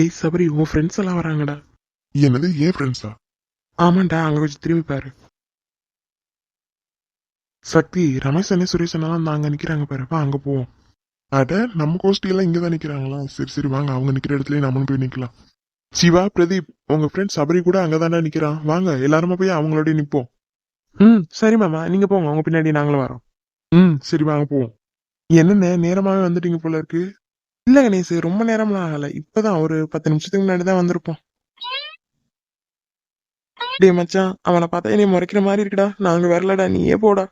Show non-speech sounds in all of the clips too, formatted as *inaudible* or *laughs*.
டேய் சபரி உன் ஃப்ரெண்ட்ஸ் எல்லாம் வராங்கடா. என்னது ஏன் ஃப்ரெண்ட்ஸா ஆமாண்டா அங்க கொஞ்சம் திரும்பி பாரு. சக்தி ரமேஷ் அண்ணே சுரேஷ் அண்ணா அங்க நிக்கிறாங்க பாரு வா அங்க போவோம். அட நம்ம கோஷ்டி எல்லாம் இங்கதான் நிக்கிறாங்களா? சரி சரி வாங்க அவங்க நிக்கிற இடத்துலயே நம்மளும் போய் நிக்கலாம். சிவா பிரதீப் உங்க ஃப்ரெண்ட் சபரி கூட அங்கதான்டா நிக்கிறான். வாங்க எல்லாருமே போய் அவங்களோட நிப்போம். ம் சரி மாமா நீங்க போங்க உங்க பின்னாடி நாங்களும் வரோம். ம் சரி வாங்க போவோம். என்னண்ணே நேரமாவே வந்துட்டீங்க போல இருக்கு. இல்ல கணேஷ் ரொம்ப நேரம்லாம் ஆகல. இப்பதான் ஒரு பத்து நிமிஷத்துக்கு முன்னாடி தான் வந்திருப்போம். டேய் மச்சான் அவனை பார்த்தா என்னை முறைக்கிற மாதிரி இருக்குடா. நாங்க வரலடா நீயே போடா.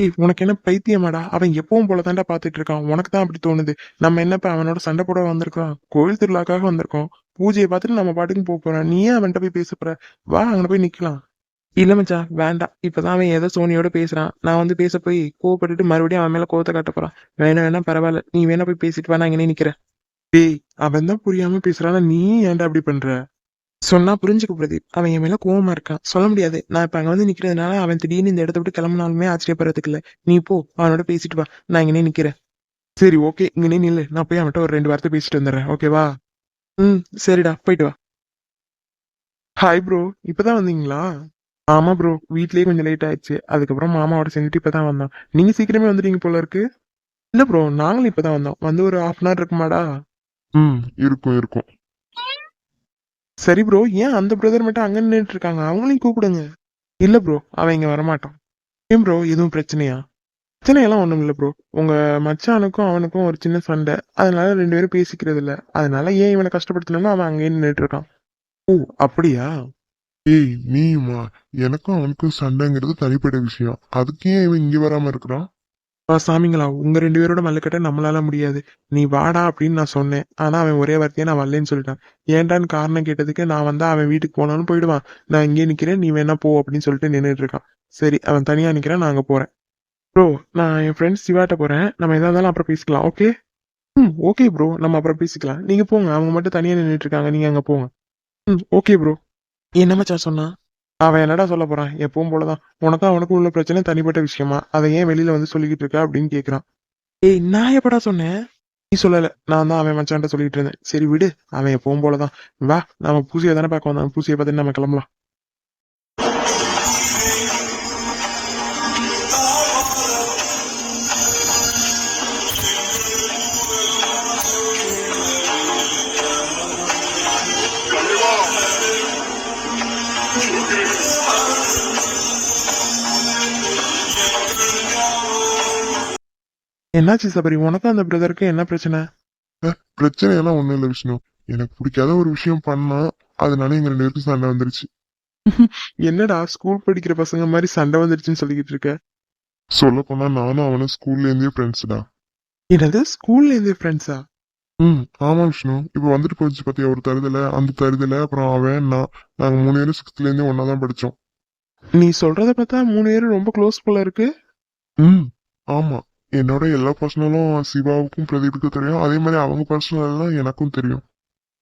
ஏய் உனக்கு என்ன பைத்தியமாடா? அவன் எப்பவும் போல தாண்டா பாத்துட்டு இருக்கான். உனக்கு தான் அப்படி தோணுது. நம்ம என்னப்ப அவனோட சண்டை போட வந்திருக்கோம். கோயில் திருவிழாக்காக வந்திருக்கோம். பூஜையை பார்த்துட்டு நம்ம பாட்டுக்கு போக போறோம். நீ ஏன் அவன்கிட்ட போய் பேச போற. வா அங்க போய் நிக்கலாம். இல்ல மச்சான் வேண்டாம். இப்போதான் அவன் ஏதோ சோனியோட பேசுகிறான் நான் வந்து பேச போய் கோவப்பட்டுட்டு மறுபடியும் அவன் மேலே கோவத்தை காட்ட போகிறான் வேணா வேணா பரவாயில்ல. நீ வேணா போய் பேசிட்டு வா நான் இங்கே நிற்கிறேன் டேய் அவன் தான் புரியாமல் பேசுகிறான் நீ ஏன்டா அப்படி பண்ணுற சொன்னா புரிஞ்சுக்க பிரதீப். அவன் என் மேல கோவமா இருக்கான். சொல்ல முடியாது. நான் இப்ப அங்க வந்து நிக்கிறதுனால அவன் திடீர்னு இந்த இடத்த விட்டு கிளம்பினாலுமே ஆச்சரியப்படுறதுக்கு இல்ல. நீ போ அவனோட பேசிட்டு வா. நான் இங்கே நிக்கிறேன். சரி ஓகே. இங்கே நில்லு. நான் போய் அவன்கிட்ட ஒரு ரெண்டு வார்த்தை பேசிட்டு வந்துடுறேன். ஓகேவா ம் சரிடா. போயிட்டு வா. Hi bro. இப்பதான் வந்தீங்களா? ஆமா ப்ரோ வீட்லயே கொஞ்சம் லேட் ஆயிடுச்சு. அதுக்கப்புறம் மாமாவோட செஞ்சுட்டு இப்பதான் வந்தோம். நீங்க சீக்கிரமே வந்துட்டீங்க போல இருக்கு. இல்ல ப்ரோ நாங்களும் இப்பதான் வந்தோம். வந்து ஒரு ஹாஃப் அன் ஹவர் இருக்குமாடா? ம் இருக்கும் இருக்கும். சரி ப்ரோ ஏன் அந்த பிரதர் மட்டும் அங்க நின்றுட்டு இருக்காங்க? அவங்களையும் கூப்பிடுங்க. இல்ல ப்ரோ அவன் இங்க வரமாட்டான். ஏன் ப்ரோ எதுவும் பிரச்சனையா? பிரச்சனையெல்லாம் ஒண்ணும் இல்ல ப்ரோ உங்க மச்சானுக்கும் அவனுக்கும் ஒரு சின்ன சண்டை. அதனால ரெண்டு பேரும் பேசிக்கிறது இல்ல அதனால ஏன் இவனை கஷ்டப்படுத்தணும்னு அவன் அங்கேயே நின்றுட்டு இருக்கான்? ஓ அப்படியா? ஏய் நீயுமா? எனக்கும் அவனுக்கும் சண்டைங்கிறது தனிப்பட்ட விஷயம். அதுக்கே இவன் இங்க வராம இருக்கிறான். அப்பா சாமிங்களா உங்க ரெண்டு பேரோட மல்லுக்கட்ட நம்மளால முடியாது. நீ வாடா அப்படின்னு நான் சொன்னேன். ஆனா அவன் ஒரே வார்த்தையை நான் வரலன்னு சொல்லிட்டான். ஏன்டான்னு காரணம் கேட்டதுக்கு நான் வந்தா அவன் வீட்டுக்கு போனாலும் போயிடுவான். நான் இங்கே நிக்கிறேன் நீ வேணா போ அப்படின்னு சொல்லிட்டு நின்றுட்டு இருக்கான். சரி அவன் தனியா நிக்கிறேன் நான் அங்க போறேன். ப்ரோ நான் என் ஃப்ரெண்ட்ஸ் சிவாட்ட போறேன். நம்ம எதா இருந்தாலும் அப்புறம் பேசிக்கலாம் ஓகே ம் ஓகே ப்ரோ நம்ம அப்புறம் பேசிக்கலாம். நீங்க போங்க அவங்க மட்டும் தனியா நின்றுட்டு இருக்காங்க நீங்க அங்க போங்க. ம் ஓகே ப்ரோ என்ன மச்சான் சொன்னா? அவன் என்னடா சொல்ல போறான்? எப்பவும் போலதான். உனக்கும் அவனுக்கும் உள்ள பிரச்சனை தனிப்பட்ட விஷயமா? அதை ஏன் வெளியில வந்து சொல்லிக்கிட்டு இருக்க அப்படின்னு கேக்குறான். ஏய் நான் எப்படா சொன்னேன்? நீ சொல்லல. நான் தான் அவன் மச்சான்ட்ட சொல்லிட்டு இருந்தேன். சரி விடு. அவன் எப்பவும் போலதான். வா நம்ம பூசியை தானே பார்க்க வந்தான் பூசியை பார்த்துட்டு நம்ம கிளம்பலாம். என்னாச்சு சபரி? உனக்கும் அந்த பிரதருக்கு என்ன பிரச்சனை? பிரச்சனை எல்லாம் ஒண்ணும் இல்ல விஷ்ணு. எனக்கு பிடிக்காத ஒரு விஷயம் பண்ணா அதனால எங்க ரெண்டு பேருக்கும் சண்டை வந்துருச்சு. என்னடா ஸ்கூல் படிக்கிற பசங்க மாதிரி சண்டை வந்துருச்சுன்னு சொல்லிக்கிட்டு இருக்க? சொல்ல போனா நானும் அவனும் ஸ்கூல்ல இருந்தே ஃப்ரெண்ட்ஸ்டா என்னது ஸ்கூல்ல இருந்து ஃப்ரெண்ட்ஸா ம் ஆமா விஷ்ணு. இப்ப வந்துட்டு போச்சு பாத்தியா ஒரு தருதல அந்த தருதல அப்புறம் அவன் நான். நாங்க மூணு பேரும் சிக்ஸ்த்ல இருந்தே ஒன்னா தான் படிச்சோம். நீ சொல்றத பார்த்தா மூணு பேரும் ரொம்ப க்ளோஸ் போல இருக்கு. ம் ஆமா. என்னோட எல்லா பர்சனலும் சிவாவுக்கும் பிரதீப்புக்கும் தெரியும். அதே மாதிரி அவங்க பர்சனல் எல்லாம் எனக்கும் தெரியும்.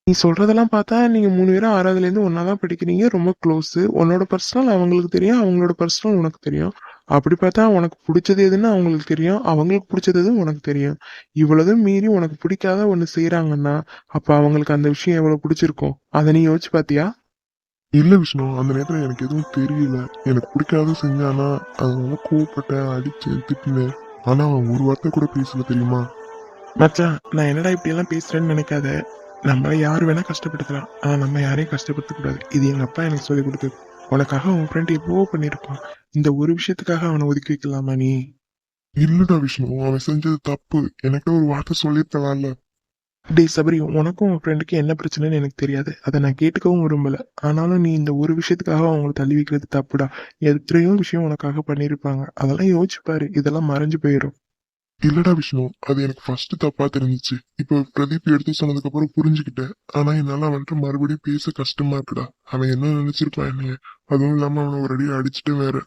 நீ சொல்றதெல்லாம் பார்த்தா நீங்க மூணு பேரும் ஆறாவதுல இருந்து ஒன்னா தான் படிக்கிறீங்க. ரொம்ப க்ளோஸ் உன்னோட பர்சனல் அவங்களுக்கு தெரியும். அவங்களோட பர்சனல் உனக்கு தெரியும். அப்படி பார்த்தா உனக்கு பிடிச்சது எதுன்னு அவங்களுக்கு தெரியும். அவங்களுக்கு பிடிச்சது எதுவும் உனக்கு தெரியும். இவ்வளவும் மீறி உனக்கு பிடிக்காத ஒண்ணு செய்யறாங்கன்னா அப்ப அவங்களுக்கு அந்த விஷயம் எவ்வளவு பிடிச்சிருக்கும்? அதை நீ யோசிச்சு பாத்தியா இல்ல விஷ்ணு அந்த நேரத்துல எனக்கு எதுவும் தெரியல. எனக்கு பிடிக்காத செஞ்சானா அதனால கோவப்பட்டேன் அடிச்சேன் திட்டினேன். ஆனா அவன் ஒரு வார்த்தை கூட பேசல தெரியுமா? மச்சான் நான் என்னடா இப்படி எல்லாம் பேசுறேன்னு நினைக்காத. நம்மள யாரு வேணா கஷ்டப்படுத்தலாம். ஆனா நம்ம யாரையும் கஷ்டப்படுத்த கூடாது. இது எங்க அப்பா எனக்கு சொல்லி கொடுத்தது. உனக்காக உன் ஃப்ரெண்ட் எவ்வளவோ பண்ணிருப்பான்? இந்த ஒரு விஷயத்துக்காக அவனை ஒதுக்கி வைக்கலாமா நீ? இல்லடா விஷ்ணு அவன் செஞ்சது தப்பு. எனக்கு ஒரு வார்த்தை சொல்லியிருக்கலாம்ல. டே சபரி உனக்கும் உன் ஃப்ரெண்டுக்கு என்ன பிரச்சனைன்னு எனக்கு தெரியாது. அதை நான் கேட்டுக்கவும் விரும்பல. ஆனாலும் நீ இந்த ஒரு விஷயத்துக்காக அவங்கள தள்ளி வைக்கிறது தப்புடா. எத்தனையோ விஷயம் உனக்காக பண்ணியிருப்பாங்க. அதெல்லாம் யோசிச்சுப்பாரு இதெல்லாம் மறைஞ்சு போயிடும் இல்லடா விஷ்ணு அது எனக்கு ஃபர்ஸ்ட் தப்பா தெரிஞ்சிச்சு. இப்போ பிரதீப் எடுத்து சொன்னதுக்கு அப்புறம் புரிஞ்சுக்கிட்டேன். ஆனா என்னால அவன்கிட்ட மறுபடியும் பேச கஷ்டமா இருக்குடா. அவன் என்ன நினைச்சிருப்பான் என்னைய? அதுவும் இல்லாம அவனை ஒரு அடியை அடிச்சுட்டு வேற.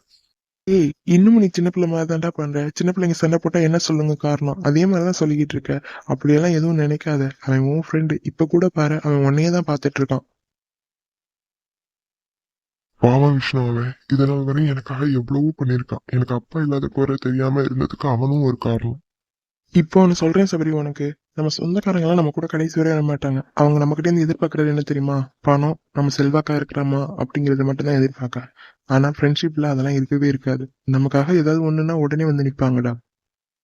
ஏய் இன்னும் நீ சின்ன பிள்ளை மாதிரி தான்டா பண்ற. சின்ன பிள்ளைங்க சண்டை போட்டா என்ன சொல்லுங்க காரணம்? அதே மாதிரிதான் சொல்லிக்கிட்டு இருக்க. அப்படியெல்லாம் எதுவும் நினைக்காத. அவன் உன் ஃப்ரெண்டு இப்ப கூட பாரு அவன் உன்னையே தான் பாத்துட்டு இருக்கான். பாவம் விஷ்ணு அவன் இதனால் வரையும் எனக்காக எவ்வளவோ பண்ணியிருக்கான். எனக்கு அப்பா இல்லாத குறை தெரியாம இருந்ததுக்கு அவனும் ஒரு காரணம். இப்போ ஒன்று சொல்றேன் சபரி உனக்கு. நம்ம சொந்தக்காரங்களாம் நம்ம கூட கடைசி வரை வர மாட்டாங்க. அவங்க நம்ம கிட்ட இருந்து எதிர்பார்க்கறது என்ன தெரியுமா? பணம் நம்ம செல்வாக்கா இருக்கிறோமா? அப்படிங்கறத மட்டும் தான் எதிர்பார்க்க. ஆனா ஃப்ரெண்ட்ஷிப்ல அதெல்லாம் இருக்கவே இருக்காது. நமக்காக ஏதாவது ஒண்ணுன்னா உடனே வந்து நிப்பாங்கடா.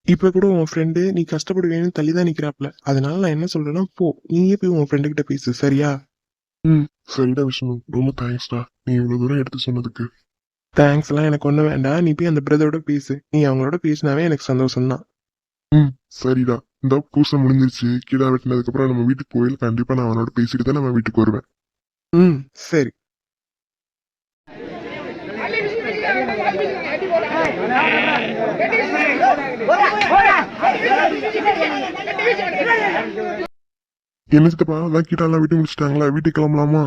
இப்ப கூட உன் ஃப்ரெண்டு நீ கஷ்டப்படுவேன்னு தள்ளி தான் நிக்கிறாப்ல. அதனால நான் என்ன சொல்றேன்னா போ நீயே போய் உன் ஃப்ரெண்டு கிட்ட பேசு சரியா? சரிடா விஷ்ணு ரொம்ப தேங்க்ஸ்டா நீ இவ்வளவு தூரம் எடுத்து சொன்னதுக்கு. தேங்க்ஸ் எல்லாம் எனக்கு ஒண்ணு வேண்டாம். நீ போய் அந்த பிரதரோட பேசு. நீ அவங்களோட பேசினாவே எனக்கு சந்தோஷம் தான் சரிடா. இந்த பூசை முடிஞ்சிருச்சு. கீழே வெட்டினதுக்கு அப்புறம் நம்ம வீட்டுக்கு போயில கண்டிப்பா நான் அவனோட பேசிட்டு தான் நம்ம வீட்டுக்கு வருவேன். ம் சரி. என்ன சித்தப்பா அதான் கீழே வீட்டு முடிச்சிட்டாங்களா? வீட்டுக்கு கிளம்பலாமா?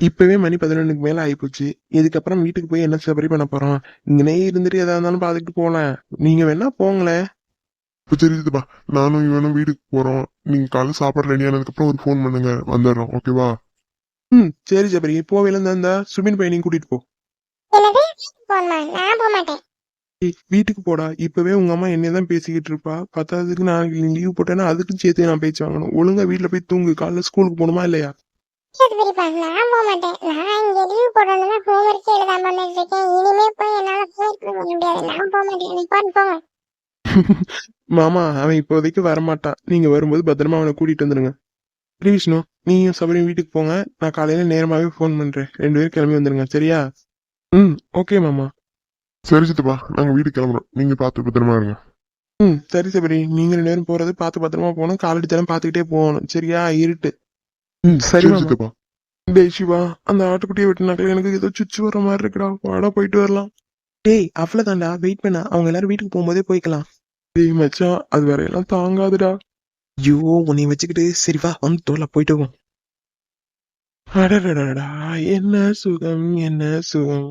இப்பவே மணி பதினொன்னுக்கு மேல ஆயிப்போச்சு. இதுக்கப்புறம் வீட்டுக்கு போய் என்ன சபரி பண்ண போறோம் இங்கனே இருந்துட்டு எதா இருந்தாலும் பாத்துக்கிட்டு போலாம். நீங்க வேணா போங்களேன். இப்ப சரி சித்தப்பா நானும் இவனும் வீட்டுக்கு போறோம். நீங்க காலைல சாப்பாடு ரெடி ஆனதுக்கு அப்புறம் ஒரு ஃபோன் பண்ணுங்க. வந்துடுறோம். ஓகேவா ம் சரி சபரி. போவேல இருந்தா சுபின் பையனையும் கூட்டிட்டு போ. நான் போக மாட்டேன். வீட்டுக்கு போடா. இப்பவே உங்க அம்மா என்னதான் பேசிக்கிட்டு இருப்பா. பத்தாவதுக்கு நாளைக்கு நீ லீவ் போட்டேன்னா அதுக்கும் சேர்த்து நான் பேச்சு வாங்கணும். ஒழுங்கா வீட்டுல போய் தூங்கு. காலைல ஸ்கூலுக்கு போகணுமா இல்லையா? சரி பெரியப்பா நான் போக மாட்டேன். நான் இங்க லீவ் போடணும்னா ஹோம் ஒர்க் எழுதாம வந்துட்டு இருக்கேன். இனிமே போய் என்னால ஹோம் பண்ண முடியாது. நான் போக மாட்டேன். நீ பாரு போங்க. *laughs* மாமா அவன் இப்போதைக்கு வரமாட்டான். நீங்க வரும்போது பத்திரமா அவனை கூட்டிட்டு வந்துருங்க. விஷ்ணு நீயும் சபரியும் வீட்டுக்கு போங்க. நான் காலையில நேரமாவே ஃபோன் பண்றேன். ரெண்டு பேரும் கிளம்பி வந்துருங்க. சரியா? ம் ஓகே மாமா. சரி சித்தப்பா நாங்க வீட்டுக்கு கிளம்புறோம். நீங்க பார்த்து பத்திரமா இருங்க. ம். சரி சபரி நீங்க ரெண்டு பேரும் போறது பார்த்து பத்திரமா போகணும். காலடி தரம் பார்த்துக்கிட்டே போகணும். சரியா? இருட்டு. ம் சரி சித்தப்பா. டேய் சிவா அந்த ஆட்டுக்குட்டியை வெட்டினாக்கல எனக்கு ஏதோ சுச்சு வர மாதிரி இருக்குடா. வாடா போயிட்டு வரலாம். டேய் அவ்வளவுதான்டா. வெயிட் பண்ண. அவங்க எல்லாரும் வீட்டுக்கு போகும்போதே போய்க்கலாம். டேய் மச்சான் அது வரையெல்லாம் தாங்காதுடா. ஐயோ உன்னை வச்சுக்கிட்டு சரி வா வந்து தோல போயிட்டு வா அடடடடா என்ன சுகம் என்ன சுகம்.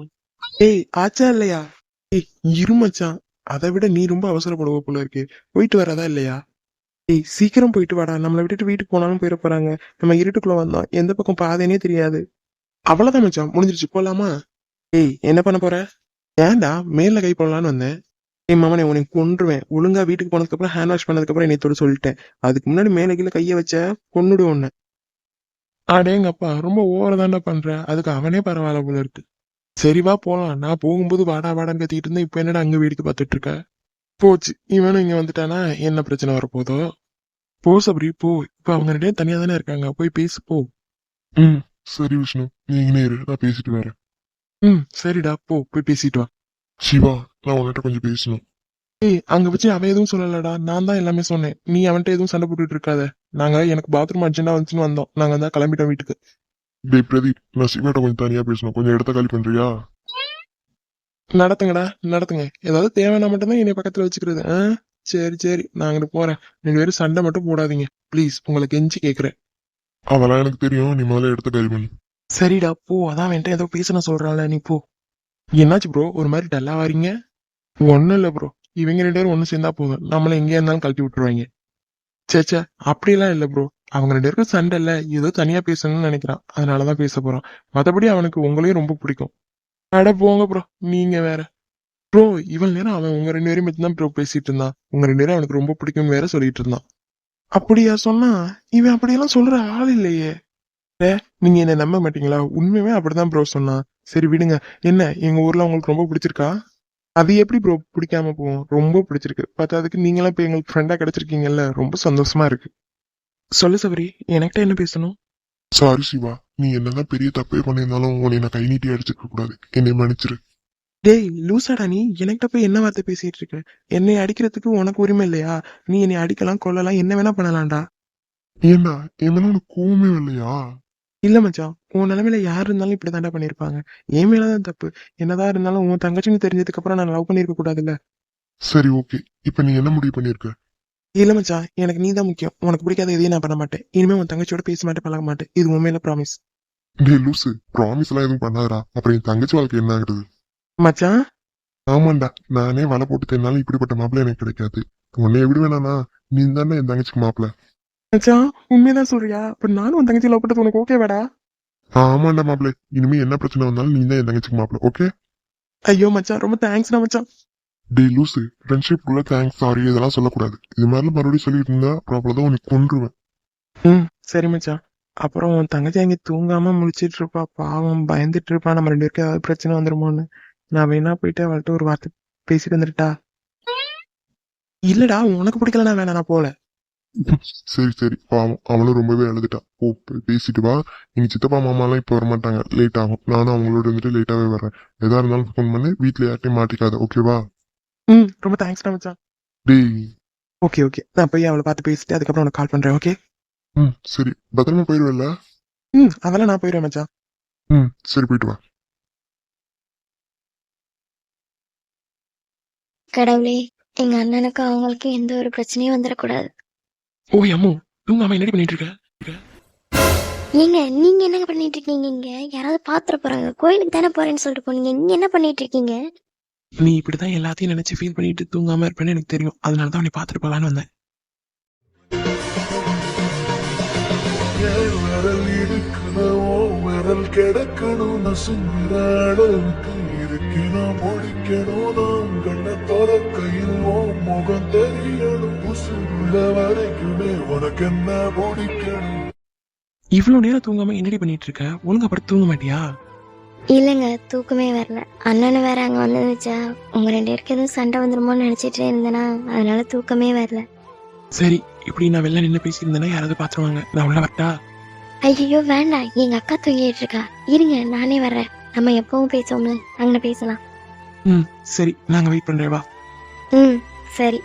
ஏய் ஆச்சா இல்லையா? ஏய் இரு மச்சான். அதை விட நீ ரொம்ப அவசரப்படுவ போல இருக்கு. போயிட்டு வரதா இல்லையா? ஏய் சீக்கிரம் போயிட்டு வாடா. நம்மளை விட்டுட்டு வீட்டுக்கு போனாலும் போயிட போறாங்க. நம்ம இருட்டுக்குள்ள வந்தோம். எந்த பக்கம் பாதைனே தெரியாது. அவ்வளவுதான் மச்சான். முடிஞ்சிருச்சு. போலாமா? ஏய் என்ன பண்ண போற? ஏன்டா மேல கை போடலான்னு வந்தேன். ஏய் மாமனே உனக்கு கொன்றுவேன். ஒழுங்கா வீட்டுக்கு போனதுக்கு அப்புறம் ஹேண்ட் வாஷ் பண்ணதுக்கு அப்புறம் என்னை தொட சொல்லிட்டேன். அதுக்கு முன்னாடி மேல கீழே கையை வச்ச கொன்னுடு உன்னை. அடேங்கப்பா ரொம்ப ஓவர தாண்டா பண்ற. அதுக்கு அவனே பரவாயில்ல போல இருக்கு. சரி வா போலாம். நான் போகும்போது வாடா வாடான்னு கத்திக்கிட்டு இருந்தேன். இப்ப என்னடா அங்க வேடிக்கை பார்த்துட்டு இருக்க? போச்சு. இவனும் இங்க வந்துட்டானா? என்ன பிரச்சனை வரப்போதோ? போ சபரி போ. இப்ப அவங்க ரெண்டே தனியா தானே இருக்காங்க. போய் பேசு போ. ம். சரி விஷ்ணு. நீ இங்கே இரு. நான் பேசிட்டு வரேன். ம் சரிடா. போ. போய் பேசிட்டு வா. சிவா நான் உன்கிட்ட கொஞ்சம் பேசணும். ஏய் அங்க வச்சு அவன் எதுவும் சொல்லலடா. நான் தான் எல்லாமே சொன்னேன். நீ அவன்கிட்ட எதுவும் சண்டை போட்டுட்டு இருக்காத. நாங்க எனக்கு பாத்ரூம் அர்ஜென்டா வந்துச்சுன்னு வந்தோம். நாங்க தான் கிளம்பிட்டோம் வீட்டுக்கு. டேய் பிரதீப் நான் சிவாட்ட கொஞ்சம் தனியா பேசணும். கொஞ்சம் இடத்த காலி பண்றியா? நடத்துங்கடா நடத்துங்க. ஏதாவது தேவைன்னா மட்டும்தான் என்னை பக்கத்துல வச்சுக்கிறது. ஆ? சரி சரி. நான் அங்கிட்டு போறேன். ரெண்டு பேரும் சண்டை மட்டும் போடாதீங்க. ப்ளீஸ் உங்களை கெஞ்சி கேக்குறேன். அதெல்லாம் எனக்கு தெரியும். நீ முதல்ல இடத்த காலி பண்ணு. சரிடா போ. அதான் வேண்டாம் ஏதோ பேசணும் சொல்றான்ல நீ போ. என்னாச்சு ப்ரோ ஒரு மாதிரி டல்லா வாரீங்க? ஒண்ணும் இல்ல ப்ரோ இவங்க ரெண்டு பேரும் ஒண்ணு சேர்ந்தா போதும். நம்மள எங்கேயா இருந்தாலும் கழட்டி விட்டுருவாங்க. சேச்சே அப்படிலாம் இல்ல ப்ரோ அவங்க ரெண்டு பேருக்கும் சண்டை இல்ல. ஏதோ தனியா பேசணும்னு நினைக்கிறான். அதனாலதான் பேச போறான். மத்தபடி அவனுக்கு உங்களையும் ரொம்ப பிடிக்கும். அட போங்க ப்ரோ நீங்க வேற. ப்ரோ இவள் நேரம் அவன் உங்க ரெண்டு பேரையும் பத்தி தான் ப்ரோ பேசிட்டு இருந்தான். உங்க ரெண்டு பேரும் அவனுக்கு ரொம்ப பிடிக்கும் வேற சொல்லிட்டு இருந்தான். அப்படியா சொன்னா இவன் அப்படியெல்லாம் சொல்ற ஆள் இல்லையே. ஏ, நீங்க என்ன நம்ப மாட்டீங்களா? உண்மையுமே அப்படிதான் ப்ரோ சொன்னான். சரி விடுங்க. என்ன எங்க ஊர்ல உங்களுக்கு ரொம்ப பிடிச்சிருக்கா? அது எப்படி ப்ரோ பிடிக்காம போவோம் ரொம்ப பிடிச்சிருக்கு. பத்தாதுக்கு நீங்களாம் இப்போ எங்களுக்கு ஃப்ரெண்டா கிடைச்சிருக்கீங்கல்ல. ரொம்ப சந்தோஷமா இருக்கு. சொல்லு சபரி எனக்கிட்ட என்ன பேசணும்? சாரி சிவா நீ என்னதான் பெரிய தப்பே பண்ணியிருந்தாலும் உன்னை நான் கை நீட்டி அடிச்சிருக்க கூடாது. என்னை மன்னிச்சிரு. டேய் லூசாடா நீ. எனக்கிட்ட போய் என்ன வார்த்தை பேசிட்டு இருக்க? என்னை அடிக்கிறதுக்கு உனக்கு உரிமை இல்லையா? நீ என்னை அடிக்கலாம் கொல்லலாம் என்ன வேணா பண்ணலாம்டா. ஏண்டா என் மேல உனக்கு கோவமே இல்லையா இல்ல மச்சான் உன் நிலைமையில யார் இருந்தாலும் இப்படிதான்டா பண்ணிருப்பாங்க என் மேலதான் தப்பு. என்னதான் இருந்தாலும் உன் தங்கச்சின்னு தெரிஞ்சதுக்கு அப்புறம் நான் லவ் பண்ணிருக்க கூடாதுல்ல. சரி ஓகே இப்ப நீ என்ன முடிவு பண்ணிருக்க இல்ல மச்சான் எனக்கு நீ தான் முக்கியம். உனக்கு பிடிக்காத எதையும் நான் பண்ண மாட்டேன். இனிமே உன் தங்கச்சியோட பேச மாட்டேன் பழக மாட்டேன். இது உண்மையில ப்ராமிஸ் டேய் லூசு. ப்ராமிஸ் எல்லாம் எதுவும் பண்ணாதடா. அப்புறம் என் தங்கச்சி வாழ்க்கை என்ன ஆகுறது மச்சான் ஆமாண்டா. நானே வலை போட்டு தேனாலும் இப்படிப்பட்ட மாப்பிள்ளை எனக்கு கிடைக்காது. உன்னை எப்படி வேணானா நீ தானே என் தங்கச்சிக்கு மாப்பிள்ளை. மச்சான் உண்மையதான் சொல்றியா? அப்ப நானும் உன் தங்கச்சி லவ் பண்ணது உனக்கு ஓகே வேடா? ஆமாண்டா மாப்பிள்ளை. இனிமே என்ன பிரச்சனை வந்தாலும் நீ தான் என் தங்கச்சிக்கு மாப்பிள்ளை ஓகே ஐயோ மச்சான் ரொம்ப தேங்க்ஸ்டா மச்சான் டே லூசு ஃப்ரெண்ட்ஷிப் குள்ள தேங்க்ஸ் சாரி இதெல்லாம் சொல்லக்கூடாது. இது மாதிரிலாம் மறுபடியும் சொல்லிட்டு இருந்தா அப்புறம் அவ்வளவுதான் உனக்கு கொன்றுவேன். ம் சரி மச்சான். அப்புறம் உன் தங்கச்சி அங்கே தூங்காம முழிச்சிட்டு இருப்பா பாவம் பயந்துட்டு இருப்பா நம்ம ரெண்டு பேருக்கு ஏதாவது பிரச்சனை வந்துருமோன்னு. நான் வேணா போயிட்டு அவள்கிட்ட ஒரு வார்த்தை பேசிட்டு வந்துட்டா. இல்லடா உனக்கு பிடிக்கலனா வேணாம் நான் போல. சரி சரி பாவம் அவளும் ரொம்பவே அழுதுட்டா. ஓ பேசிட்டு வா. எங்க சித்தப்பா மாமாலாம் இப்போ வர மாட்டாங்க லேட் ஆகும். நானும் அவங்களோட இருந்துட்டு லேட்டாவே வரேன் எதா இருந்தாலும் ஃபோன் பண்ணி. வீட்ல யார்ட்டையும் மாட்டிக்காத ஓகேவா ம். ரொம்ப தேங்க்ஸ்டா மச்சான். டேய். ஓகே ஓகே நான் போய் அவளை பார்த்து பேசிட்டு அதுக்கப்புறம் உனக்கு கால் பண்றேன் ஓகே ம் சரி. பத்திரமா போயிடுவல்ல ம் அதெல்லாம் நான் போயிடுவேன் மச்சான். ம் சரி போயிட்டு வா. கடவுளே எங்க அண்ணனுக்கு அவங்களுக்கு எந்த ஒரு பிரச்சனையும் வந்துடக்கூடாது ஓ அம்மு தூங்காம என்னடி பண்ணிட்டு இருக்க ஏங்க நீங்க என்ன பண்ணிட்டு இருக்கீங்க இங்க? யாராவது பாத்துற போறாங்க. கோயிலுக்கு தானே போறேன்னு சொல்லிட்டு போனீங்க. இங்க என்ன பண்ணிட்டு இருக்கீங்க நீ இப்படிதான் எல்லாத்தையும் நினைச்சு ஃபீல் பண்ணிட்டு தூங்காம இருப்பேன்னு எனக்கு தெரியும். அதனால தான் உன்னை பார்த்துட்டு போலான்னு வந்தேன். விரல் இருக்கணும் விரல் கிடக்கணும். நசுங்குற அளவுக்கு இருக்கணும். முடிக்கணும். நான் கண்ண திறக்கையில் உன் முகம் தெரியணும். உசுருள்ள வரைக்குமே உனக்கு என்ன பிடிக்கணும்? இவ்வளவு நேரம் தூங்காம என்னடி பண்ணிட்டு இருக்க? ஒழுங்கா படுத்து தூங்க மாட்டியா? இல்லைங்க தூக்கமே வரல. அண்ணனு வேற அங்க வந்து வச்சா உங்க ரெண்டு பேருக்கு எதுவும் சண்டை வந்துருமோன்னு நினைச்சிட்டே இருந்தேனா அதனால தூக்கமே வரல. சரி இப்படி நான் வெளில நின்று பேசியிருந்தேன்னா யாராவது பாத்துருவாங்க நான் உள்ள வரட்டா? ஐயோ வேண்டாம். எங்க அக்கா தூங்கிட்டு இருக்கா. இருங்க நானே வர்றேன். நம்ம எப்பவும் பேசுவோம்ல அங்கே பேசலாம். ம் சரி. நாங்க வெயிட் பண்றேன் வா. ம் சரி.